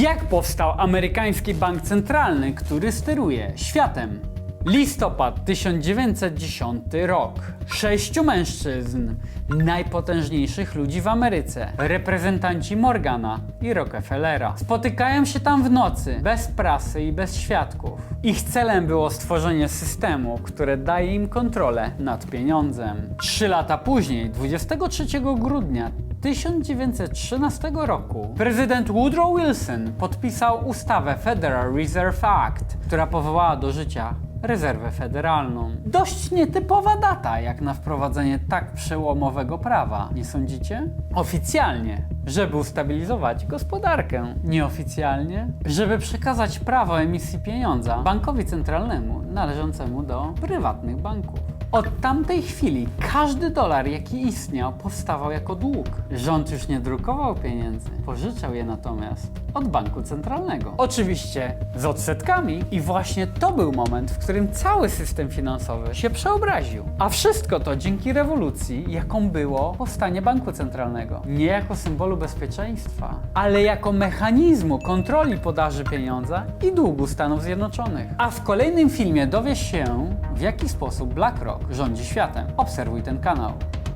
Jak powstał amerykański bank centralny, który steruje światem? Listopad 1910 rok. Sześciu mężczyzn, najpotężniejszych ludzi w Ameryce, reprezentanci Morgana i Rockefellera, spotykają się tam w nocy, bez prasy i bez świadków. Ich celem było stworzenie systemu, które daje im kontrolę nad pieniądzem. Trzy lata później, 23 grudnia 1913 roku prezydent Woodrow Wilson podpisał ustawę Federal Reserve Act, która powołała do życia rezerwę federalną. Dość nietypowa data jak na wprowadzenie tak przełomowego prawa, nie sądzicie? Oficjalnie, żeby ustabilizować gospodarkę. Nieoficjalnie, żeby przekazać prawo emisji pieniądza bankowi centralnemu należącemu do prywatnych banków. Od tamtej chwili każdy dolar, jaki istniał, powstawał jako dług. Rząd już nie drukował pieniędzy, pożyczał je natomiast od banku centralnego. Oczywiście z odsetkami. I właśnie to był moment, w którym cały system finansowy się przeobraził. A wszystko to dzięki rewolucji, jaką było powstanie banku centralnego. Nie jako symbolu bezpieczeństwa, ale jako mechanizmu kontroli podaży pieniądza i długu Stanów Zjednoczonych. A w kolejnym filmie dowiesz się, w jaki sposób BlackRock rządzi światem. Obserwuj ten kanał.